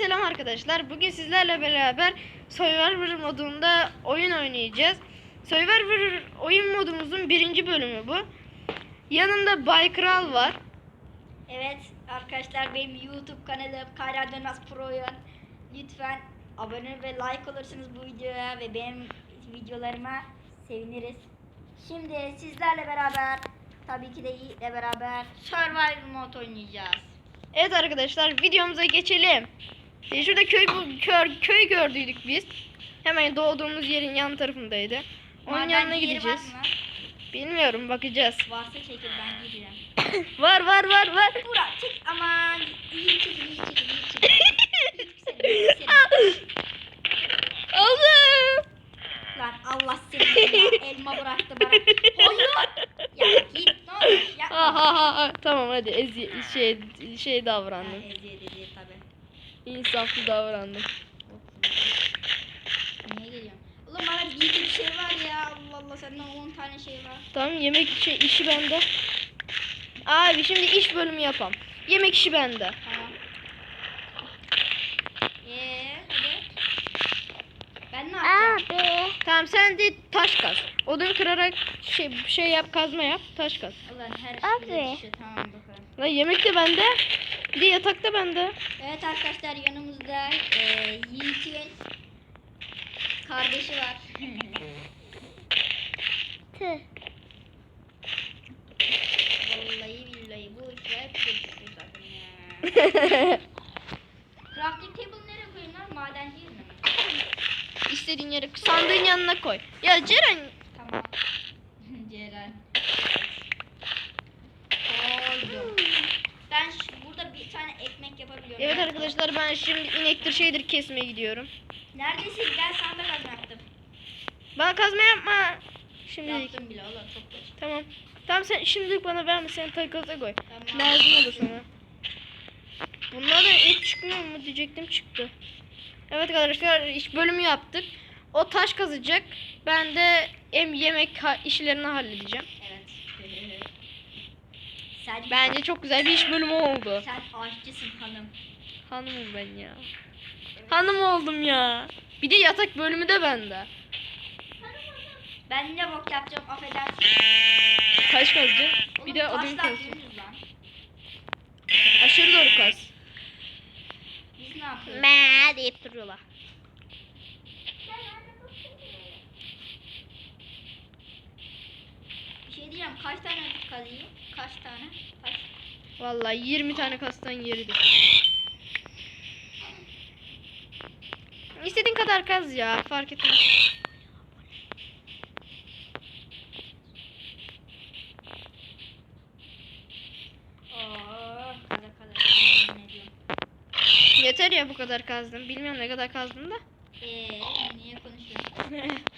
selam arkadaşlar. Bugün sizlerle beraber Survivor modunda oyun oynayacağız. Survivor oyun modumuzun birinci bölümü bu. Yanında Bay Kral var. Evet arkadaşlar benim YouTube kanalım Kayra Dönmez Pro'ya lütfen abone ve like olursunuz bu videoya ve benim videolarıma seviniriz. Şimdi sizlerle beraber tabii ki de Yiğit'le beraber Survival mod oynayacağız. Evet arkadaşlar videomuza geçelim. Ee, Şurada köy kör, köy gördüydük biz. Hemen doğduğumuz yerin yan tarafındaydı. Onun Madenci yanına gideceğiz. Bilmiyorum bakacağız. Varsa çekil ben gireceğim. var var var var. Burak çek aman iyi çekil iyi çekil iyi çekil. İyi çekil. Allah. Lan Allah seni elma bıraktı bana. Hayır. Ya git ne olur. Ha ha ha, ha. Tamam hadi ezi şey şey Ha, davrandım. eziyet eziyet tabi. İnsaflı davrandım. Niye geliyorsun? Oğlum bana giyecek bir şey var ya. Allah Allah senden 10 tane şey var. Tamam yemek işi, işi bende. Abi şimdi iş bölümü yapalım. Yemek işi bende. Tamam. Eee hadi. Ben ne yapacağım? Tamam sen de taş kaz. Odun kırarak şey şey yap kazma yap taş kaz. Ulan her Abi. şey yetişiyor. Tamam bakalım. Lan yemek de bende. Bir de yatak da bende. Evet arkadaşlar yanımızda eee Yiğit'in kardeşi var. Tüh. Vallahi billahi bu işler hep geçiyor zaten ya. Crafting table nereye koyayım lan? Madenci yerine mi? İstediğin yere sandığın yanına koy. Ya Ceren Tamam. Ceren. Koydum. Ben şu, burada bir tane ekmek yapabiliyorum. Evet arkadaşlar ben şimdi inektir şeydir kesmeye gidiyorum. Neredesin? Gel sana da kazandım. Bana kazma yapma. Şimdi Yaptım bile oğlum çok geç. tamam. Tamam sen şimdilik bana verme sen takasa koy. Tamam. Lazım olur sana. Bunlardan et çıkmıyor mu diyecektim çıktı. Evet arkadaşlar iş bölümü yaptık. O taş kazacak. Ben de em yemek işlerini halledeceğim. Evet. Sen, Bence çok güzel bir iş bölümü oldu. sen aşçısın hanım. Hanımım ben ya. Hanım oldum ya. Bir de yatak bölümü de bende. Ben ne bok yapacağım affedersin. Taş kazacağım. Bir de odun kazacağım. Aşırı doğru kaz. Biz ne yapıyoruz? Me deyip duruyorlar. Bir şey diyeceğim kaç tane kazıyım? Kaç tane? Kaç? Vallahi 20 tane kastan yeridir. İstediğin kadar kaz ya fark etmez. Yeter ya bu kadar kazdım. Bilmiyorum ne kadar kazdım da. Eee niye konuşuyorsun?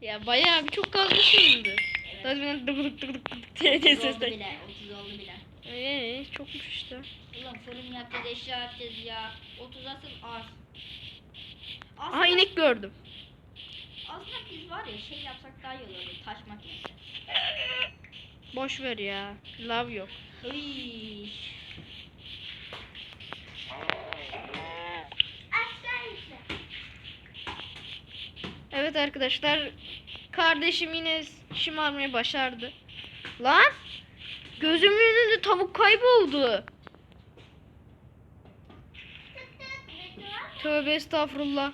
Ya bayağı bir çok kazmışımdır. Zaten dık dık dık dık dık diye diye 30 oldu sesler. bile. 30 oldu bile. Eee çokmuş işte. Ulan fırın yapacağız, eşya yapacağız ya. 30 asıl az. Aslında, Aha inek gördüm. aslında biz var ya şey yapsak daha iyi olurdu. Taş makinesi. Boş ver ya. Lav yok. Hıy. Evet arkadaşlar. Kardeşim yine şımarmayı başardı. Lan! Gözümün önünde tavuk kayboldu. Tövbe estağfurullah.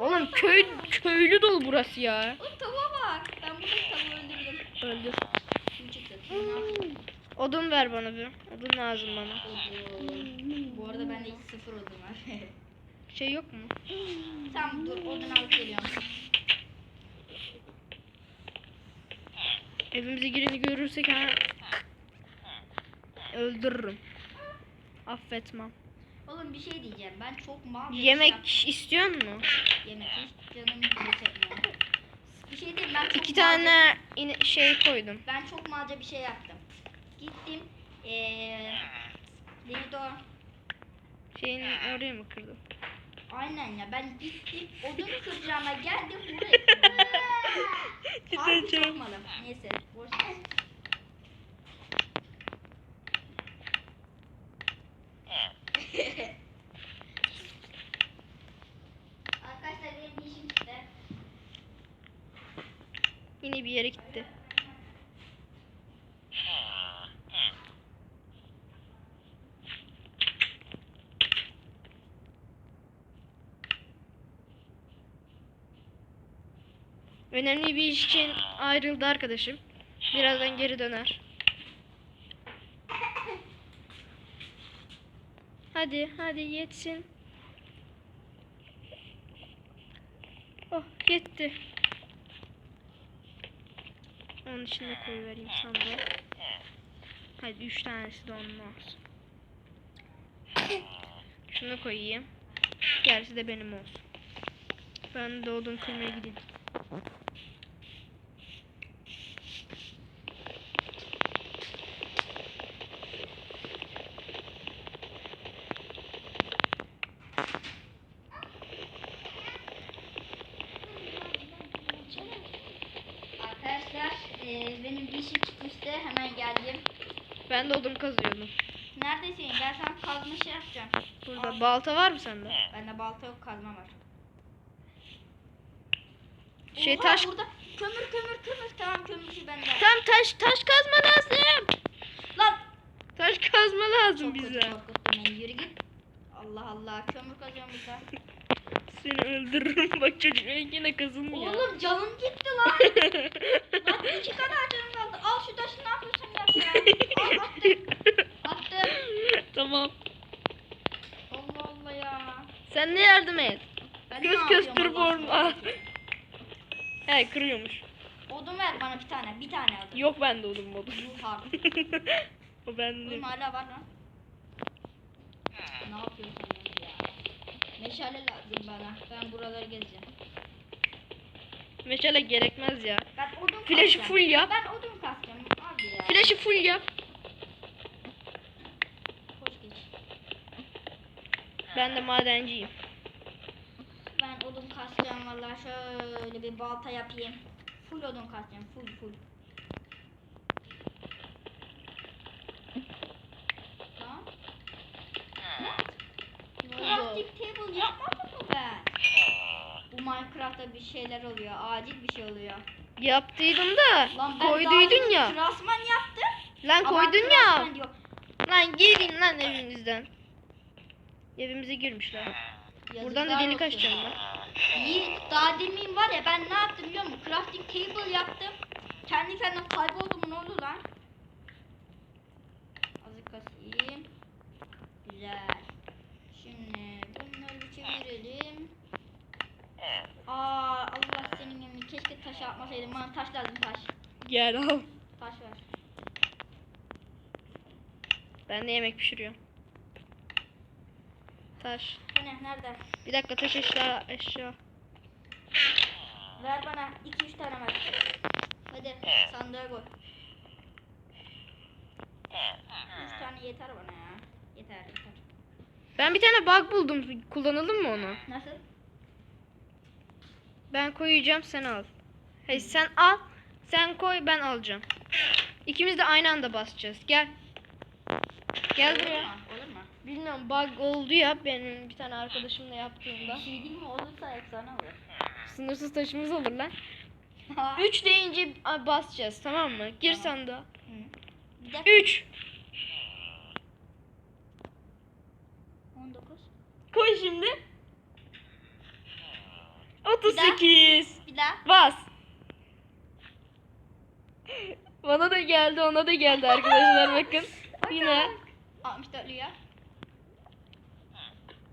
Oğlum köy köylü dolu burası ya. Oğlum tavuğa bak. Ben burada tavuğu öldürdüm. Öldü. Kim çıktı? Ne yaptın? Odun ver bana bir. Odun lazım bana. Odun. Bu arada bende hiç sıfır odun var. Şey yok mu? tamam dur odun alıp geliyorum. Evimize gireni görürsek ha öldürürüm. Affetmem. Oğlum bir şey diyeceğim. Ben çok mal Yemek şey istiyor mu? yemek hiç canım bile çekmiyor. Bir şey diyeyim ben çok İki malca- tane ine- şey koydum. Ben çok malca bir şey yaptım. Gittim. Eee neydi o? Şeyin oraya mı kırdım? Aynen ya ben gittim odun kıracağıma geldim buraya. Malım. Neyse boş yere Önemli bir iş için ayrıldı arkadaşım. Birazdan geri döner. Hadi, hadi yetsin. Oh, yetti. Onun içine koyuvereyim sandığa. Hadi üç tanesi de onun olsun. Şunu koyayım. Gerisi de benim olsun. Ben odun kırmaya gideyim. Arkadaşlar e, benim bir işim çıkmıştı. Hemen geldim. Ben de odun kazıyordum. Neredesin? Ben sana kazma şey yapacağım. Burada Al. Balta var mı sende? Bende balta yok kazma var. Şey Oha, taş burada kömür kömür kömür. Tamam kömürcü bende. Tam taş taş kazma lazım. Lan. Taş kazma lazım Çok bize. kötü korkuttun beni. Yürü git. Allah Allah kömür kazıyorum burada. Seni öldürürüm bak çocuk yine kazılmıyor. Oğlum canım gitti lan. Lan iki kadar canım kaldı. Al şu taşı ne yapıyorsun yap ya. Al attım. Attım. tamam. Ya. Sen de yardım et. Ben ne Göz forma. aşkına? He kırıyormuş. Odun ver bana bir tane. Bir tane odun. Yok bende odun modun. Yuh abi. o bende. Odun hala var lan. Ne yapıyorsun ya? Meşale lazım bana. Ben buraları gezeceğim. Meşale gerekmez ya. Ben odun kasacağım. full yap. Ben odun kasacağım abi ya. Flaşı full yap. Koş geç. Ben de madenciyim. Ben odun kasacağım valla şöyle bir balta yapayım. Full odun kasacağım full full. Crafting table yapmadım mı ben? Bu Minecraft'ta bir şeyler oluyor. Acil bir şey oluyor. Yaptıydım da Lan ben koyduydun daha ya. Klasman yaptım. Lan ama koydun ya. klasman diyor. Lan girin lan evimizden. Evimize girmişler. Buradan da Yazıklar delik olsun. açacağım ben. İyi, daha demin var ya ben ne yaptım biliyor musun? Crafting table yaptım. Kendi kendine kayboldu mu ne oldu lan? Azıcık kasayım. Güzel. Şimdi bunları bir çevirelim. Aa Allah senin yemin. Keşke taş atmasaydım. Bana taş lazım taş. Gel al. Taş ver. Ben de yemek pişiriyorum. Taş. Ne? Nerede? Bir dakika taş eşya eşya. Ver bana 2-3 tane ver. Hadi sandığa koy. 3 tane yeter bana ya. Yeter yeter. Ben bir tane bug buldum. Kullanalım mı onu? Nasıl? Ben koyacağım sen al. Hayır sen al. Sen koy ben alacağım. İkimiz de aynı anda basacağız. Gel. Gel buraya. Bilmiyorum bug oldu ya benim bir tane arkadaşımla yaptığımda. Bir şey değil mi? Olursa efsane olur. Sınırsız taşımız olur lan. Ha. 3 deyince basacağız tamam mı? Gir Tamam. Bir dakika. 3. 19. Koy şimdi. 38. Bir daha. Bas. Bana da geldi ona da geldi arkadaşlar bakın. Yine. 64 ya.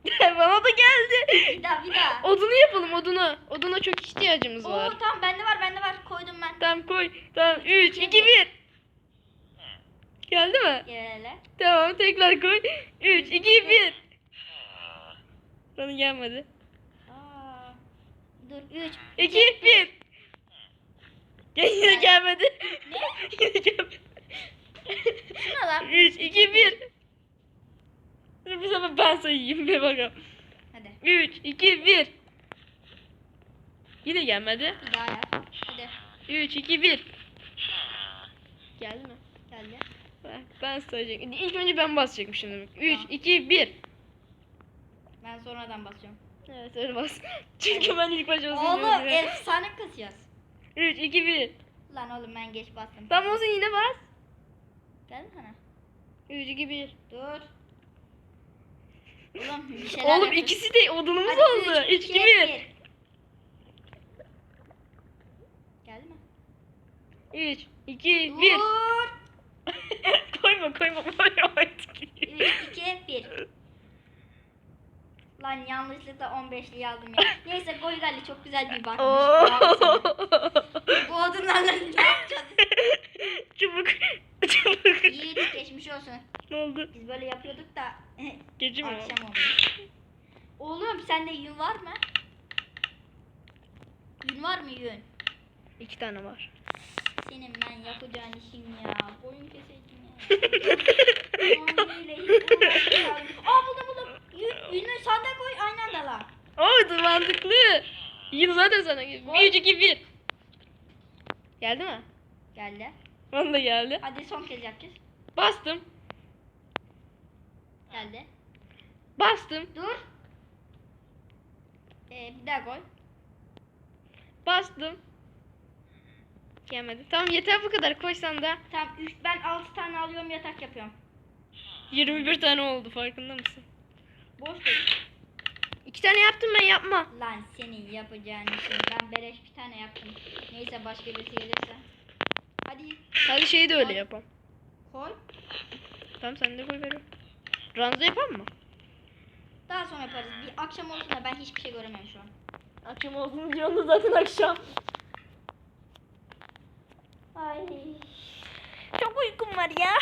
Bana da geldi. Bir daha bir daha. Odunu yapalım odunu. Oduna çok ihtiyacımız Oo var. tamam bende var bende var. Koydum ben. Tamam koy. Tamam 3, 2, 1. Geldi mi? Gel hele. Tamam tekrar koy. 3, 2, 1. Bana gelmedi. Aa. Dur 3. 2, 1. Yine gelmedi. Yine gelmedi. Şuna lan. 3, 2, 1. Bir sefer ben sayayım bir bakalım. Hadi. 3, 2, 1. Yine gelmedi. Bir daha yap. Hadi. 3, 2, 1. Geldi mi? Geldi. Ben, ben sayacağım. İlk önce ben basacakmışım demek. 3, Tamam. 2, 1. Ben sonradan basıyorum. Evet öyle bas. Çünkü ben ilk başta Oğlum efsane kasacağız. 3, 2, 1. Lan oğlum ben geç bastım. Tamam olsun yine bas. Gel sana. 3 2 1. Dur. Bir şeyler Oğlum yapıyorsun. ikisi de odunumuz Hadi oldu. üç, 3 iki, 2 1. bir. Geldi mi? 3 2 1. Dur. koyma koyma koyma artık. 3, 2, 1. Lan yanlışlıkla 15'li yazdım ya. Neyse Goy Gali çok güzel bir bakmış. Bravo sana. Bu odunlarla ne yapacağız? çabuk. Çabuk. Yiğit geçmiş olsun. ne oldu? Biz böyle yapıyorduk da Gece mi oldu? akşam olmuş. Oğlum sende yün var mı? Yün var mı yün? İki tane var. Senin ben yapacağın işin ya. Boyun keseceğim ya. Aa buldum buldum. Yün, yünü sandığa koy aynı anda lan. Aa mantıklı. Yine zaten sana geldi. 3 2 1. Geldi mi? Geldi. Da geldi. Hadi son kez yapacağız. Bastım. Geldi. Bastım. Dur. Ee, bir daha koy. Bastım. Gelmedi. Tamam yeter bu kadar. Koysan da Tamam 3 ben 6 tane alıyorum yatak yapıyorum. 21 tane oldu farkında mısın? Boş değil. İki tane yaptım ben yapma. Lan senin yapacağın işin. Ben beleş bir tane yaptım. Neyse başka birisi gelirse. Hadi Hadi şeyi de öyle yapalım. Koy. Tamam sen de koy veriyorum. Ranza yapalım mı? Daha sonra yaparız. Bir akşam olsun da ben hiçbir şey göremiyorum şu an. Akşam olsun diyorsun zaten akşam. Ay. Çok uykum var ya.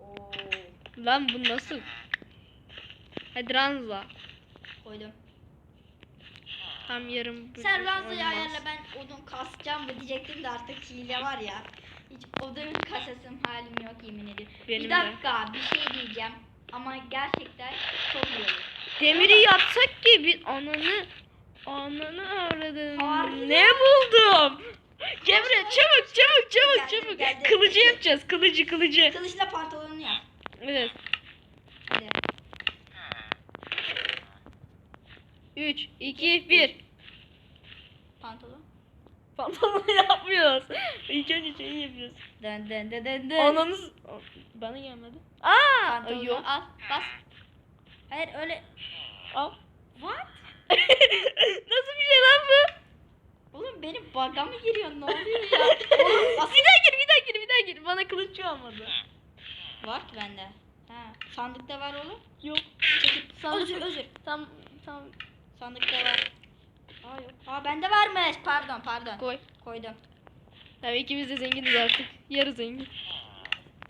Oo. Lan bu nasıl? Hadi ranza. Koydum. Tam yarım. Sen ranzayı ayarla ben odun kasacağım mı diyecektim de artık hile var ya. Hiç odun kasasım halim yok yemin ediyorum. Benim bir de. dakika bir şey diyeceğim. Ama gerçekten çok iyi olur. Demiri yapsak ki bir ananı ananı aradım. Harbi Ne buldum? Cemre çabuk çabuk çabuk Geldim, çabuk. geldim. Kılıcı yapacağız kılıcı kılıcı. Kılıçla pantolonunu yap. Evet. Hadi. 3 2 1. Pantolon. Pantolonu yapmıyoruz. İlk önce şeyi yapıyoruz. Dön dön dön dön dön. Ananız bana gelmedi. Aa Pantolonu yok. al bas. Hayır öyle. Al. What? Nasıl bir şey lan bu? Oğlum benim bug'a mı giriyor ne oluyor ya? Oğlum asıl bir daha gir bir daha gir bir daha gir. Bana kılıç olmadı. var ki bende. Ha, sandıkta var oğlum. Yok. Sandık, özür özür. Tam tam Sandıkta var. Aa yok. Aa bende varmış. Pardon pardon. koy. Koydum. Tabii ikimiz de zenginiz artık. Yarı zengin.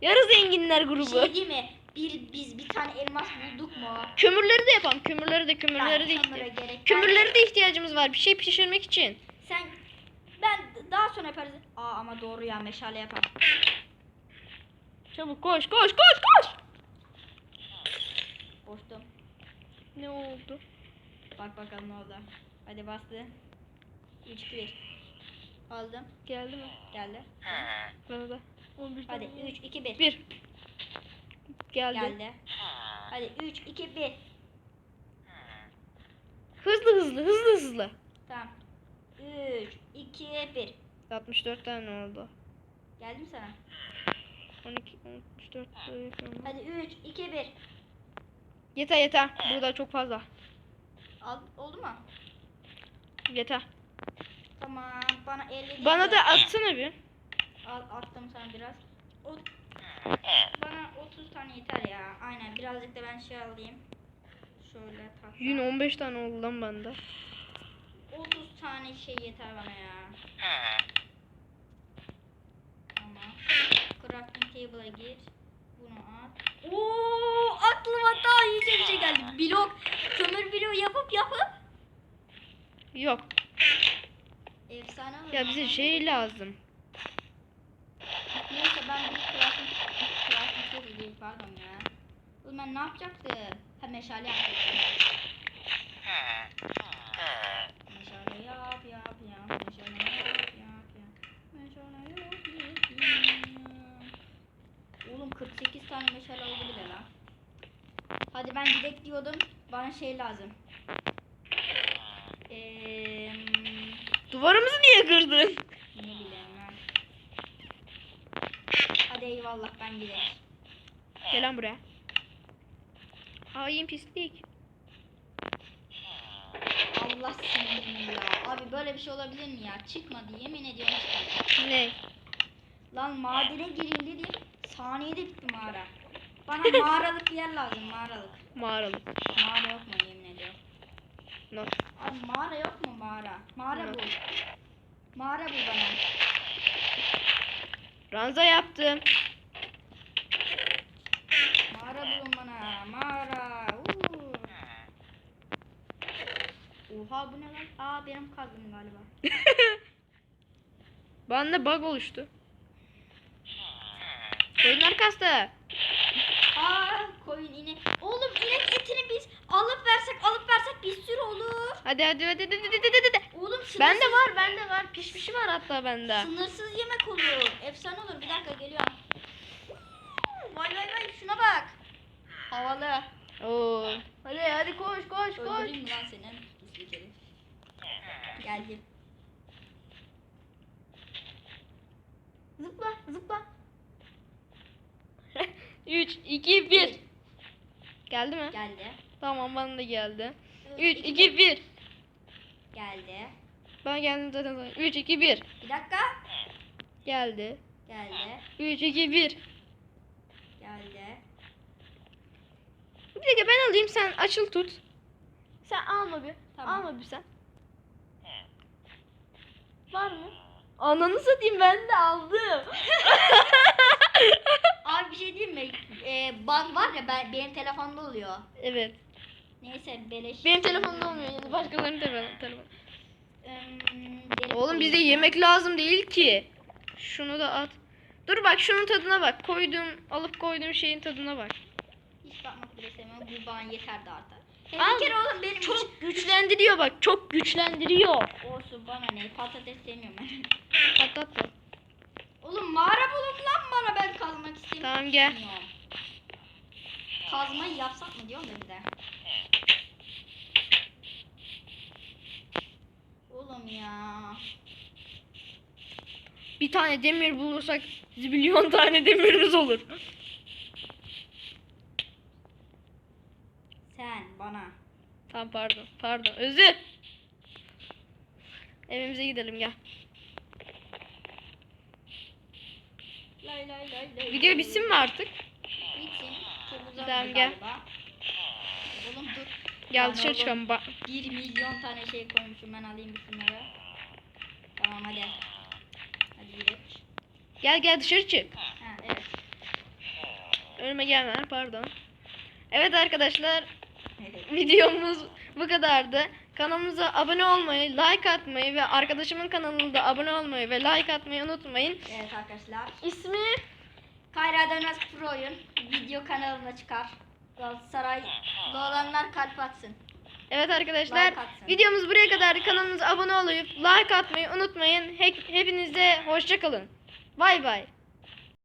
Yarı zenginler Bir grubu. şey değil mi? Bir, biz bir tane elmas bulduk mu? Kömürleri de yapalım. Kömürleri de kömürleri de Lan, kömüre ihtiyaç. Kömürleri de ihtiyacımız var. Bir şey pişirmek için. Sen ben daha sonra yaparız. Aa ama doğru ya meşale yapalım. Çabuk koş koş koş koş. Boştum. Ne oldu? Bak bakalım ne oldu. Hadi bastı. 3 2 1. Aldım. Geldi mi? Geldi. Bana da. 11 Hadi 3 2 1. 1. Geldi. Geldi. Hadi 3 2 1. Hızlı hızlı hızlı hızlı. Tamam. 3 2 1. 64 tane oldu. Geldi mi sana? 12 64 tane. Hadi 3 2 1. Yeter yeter. Burada çok fazla. Al, oldu mu? Yeter. Tamam. Bana 50 değil Bana da atsana bir. Al attım sana biraz. O, bana 30 tane yeter ya. Aynen birazcık da ben şey alayım. Şöyle tahta. Yün 15 tane oldu lan bende. 30 tane şey yeter bana ya. Tamam. Crafting table'a gir. Bunu at. Oo, aklıma daha iyice bir şey geldi. Blok, kömür bloğu yapıp yapıp Yok. efsane olur. Ya bize şey lazım. Neyse ben crafting, crafting table değil pardon ya. Oğlum ben ne yapacaktım? Ha meşale yapacaktım. Meşale yap yap yap. Meşale yap yap yap. Meşale yap yap yap. Oğlum 48 tane meşale oldu bile lan. Hadi ben gidek diyordum. Bana şey lazım. Ee, Duvarımızı niye kırdın? Ne bileyim ben. Hadi eyvallah ben gidelim. Gel lan buraya. Hain pislik. Allah seni ya. Abi böyle bir şey olabilir mi ya? Çıkmadı yemin ediyorum çıkmadı. Ne? Lan madene gireyim dedim. Saniyede bitti mağara. Bana mağaralık bir yer lazım mağaralık. Mağaralık. Mağara yok mu yemin ediyorum. Nasıl? Abi mağara yok mu mağara? Mağara Yok. bul. Mağara bul bana. Ranza yaptım. Mağara bulun bana. Mağara. Uuu. Oha bu ne lan? Aa benim kazdım galiba. Bende bug oluştu. Koyunlar kastı. Aa koyun inek. Oğlum inek etini biz alıp versek alıp versek bir sürü olur. Hadi hadi hadi hadi hadi hadi hadi. Oğlum sınırsız, Bende var bende var. Pişmişi var hatta bende. sınırsız yemek olur. Efsane olur. Bir dakika geliyorum. Vay vay vay şuna bak. Havalı. Oo. Hadi hadi koş koş koş. Öldüreyim mi lan seni? Geldim. Zıpla zıpla. 3 2 1. Geldi mi? Geldi. Tamam bana da geldi. Üç, 3 iki, 2 1. Geldi. Ben geldim zaten. zaten. 3 2 1. Bir dakika. Geldi. Geldi. 3 2 1. Geldi. Bir dakika ben alayım sen açıl tut. Sen alma bir. Tamam. Alma bir sen. Var mı? Ananı satayım ben de aldım. Abi bir şey diyeyim mi? Ee, bug var ya ben, benim telefonda oluyor. evet. Neyse beleş. Benim telefonumda olmuyor yani başkalarının telefonu. telefonu. Deli Oğlum bize yemek lazım değil ki. Şunu da at. Dur bak şunun tadına bak. Koyduğum, alıp koyduğum şeyin tadına bak. Hiç bakmak bile sevmem. Bu bana yeter de artar. Hem Al. bir kere oğlum benim Çok güçlendiriyor bak. Çok güçlendiriyor. Olsun bana ne? Patates sevmiyorum ben. Patlat da. oğlum mağara bulun lan bana ben kazmak istemiyorum. Tamam, gel. Kazmayı yapsak mı diyorum da bir de. Oğlum ya. Bir tane demir bulursak zibilyon tane demirimiz olur. Sen bana. Tamam pardon. Pardon. Özür. Evimize gidelim gel. Lay lay lay lay. Video bitsin mi artık? Bitsin. Tamam, gel. Oğlum dur. Gel dışarı çıkalım. Bak. 1 milyon tane şey koymuşum ben alayım bir şunları. Tamam hadi. Hadi gidelim. Gel gel dışarı çık. Ha evet. Önüme gelme pardon. Evet arkadaşlar Evet. videomuz bu kadardı. Kanalımıza abone olmayı, like atmayı ve arkadaşımın kanalına da abone olmayı ve like atmayı unutmayın. Evet arkadaşlar. İsmi Kayra Dönmez Pro'yun video kanalına çıkar. Galatasaray olanlar kalp atsın. Evet arkadaşlar Like atsın. videomuz buraya kadardı. Kanalımıza abone olup like atmayı unutmayın. He- hepinize hoşça kalın. Bay bay.